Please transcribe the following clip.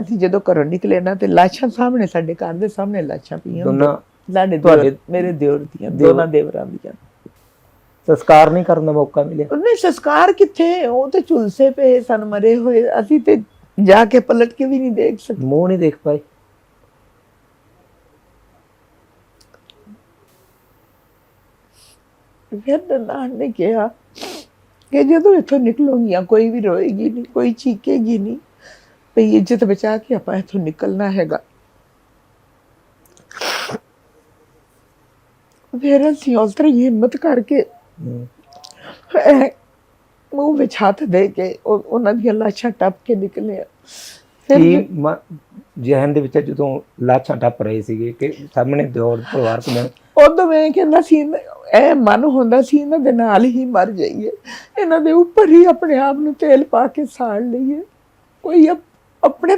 ਅਸੀਂ ਜਦੋਂ ਘਰੋਂ ਨਿਕਲੇ ਨਾ ਤੇ ਲਾਸ਼ਾਂ ਸਾਹਮਣੇ ਸਾਡੇ ਘਰ ਦੇ ਸਾਹਮਣੇ ਲਾਸ਼ਾਂ ਪਈਆਂ ਦੋਨਾਂ ਸਾਡੇ ਤੁਹਾਡੇ- ਮੇਰੇ ਦਿਓਰ ਦੀਆਂ ਦੋਨਾਂ ਦੇਵਰਾਂ ਦੀਆਂ। ਸੰਸਕਾਰ ਨਹੀਂ ਕਰਨ ਦਾ ਮੌਕਾ ਮਿਲਿਆ? ਉਹਨੇ ਸੰਸਕਾਰ ਕਿੱਥੇ? ਉਹ ਤੇ ਝੁਲਸੇ ਪਏ ਸਨ ਮਰੇ ਹੋਏ। ਅਸੀਂ ਤੇ ਜਾ ਕੇ ਪਲਟ ਕੇ ਵੀ ਨਹੀਂ ਦੇਖ ਸਕੇ। ਮੂੰਹ ਨਹੀਂ ਦੇਖ ਪਾਏ। ਫਿਰ ਨਨਾਣ ਨੇ ਕਿਹਾ ਕਿ ਜਦੋਂ ਇੱਥੋਂ ਨਿਕਲੋਗੀਆਂ ਕੋਈ ਵੀ ਰੋਏਗੀ ਨਹੀਂ ਕੋਈ ਚੀਕੇਗੀ ਨਹੀਂ। ਭਈ ਇੱਜ਼ਤ ਬਚਾ ਕੇ ਆਪਾਂ ਇੱਥੋਂ ਨਿਕਲਣਾ ਹੈਗਾ। ਫਿਰ ਅਸੀਂ ਉਸ ਤਰ੍ਹਾਂ ਹੀ ਹਿੰਮਤ ਕਰਕੇ ਮੂੰਹ ਵਿੱਚ ਹੱਥ ਦੇ ਕੇ ਉਹ- ਉਹਨਾਂ ਦੀਆਂ ਲਾਸ਼ਾਂ ਟੱਪ ਕੇ ਨਿਕਲੇ ਫਿਰ ਜਹਨ ਦੇ ਵਿੱਚ ਜਦੋਂ ਲਾਛਾਂ ਟੱਪ ਰਹੇ ਸੀਗੇ ਕਿ ਸਾਹਮਣੇ ਦੌੜ ਪਰਿਵਾਰ ਕੋਲ ਉਦੋਂ ਮੈਂ ਕਹਿੰਦਾ ਸੀ ਇਹ ਮਨ ਹੁੰਦਾ ਸੀ ਇਹਨਾਂ ਦੇ ਨਾਲ ਹੀ ਮਰ ਜਾਈਏ। ਇਹਨਾਂ ਦੇ ਉੱਪਰ ਹੀ ਆਪਣੇ ਆਪ ਨੂੰ ਤੇਲ ਪਾ ਕੇ ਸਾੜ ਲਈਏ। ਕੋਈ ਆਪਣੇ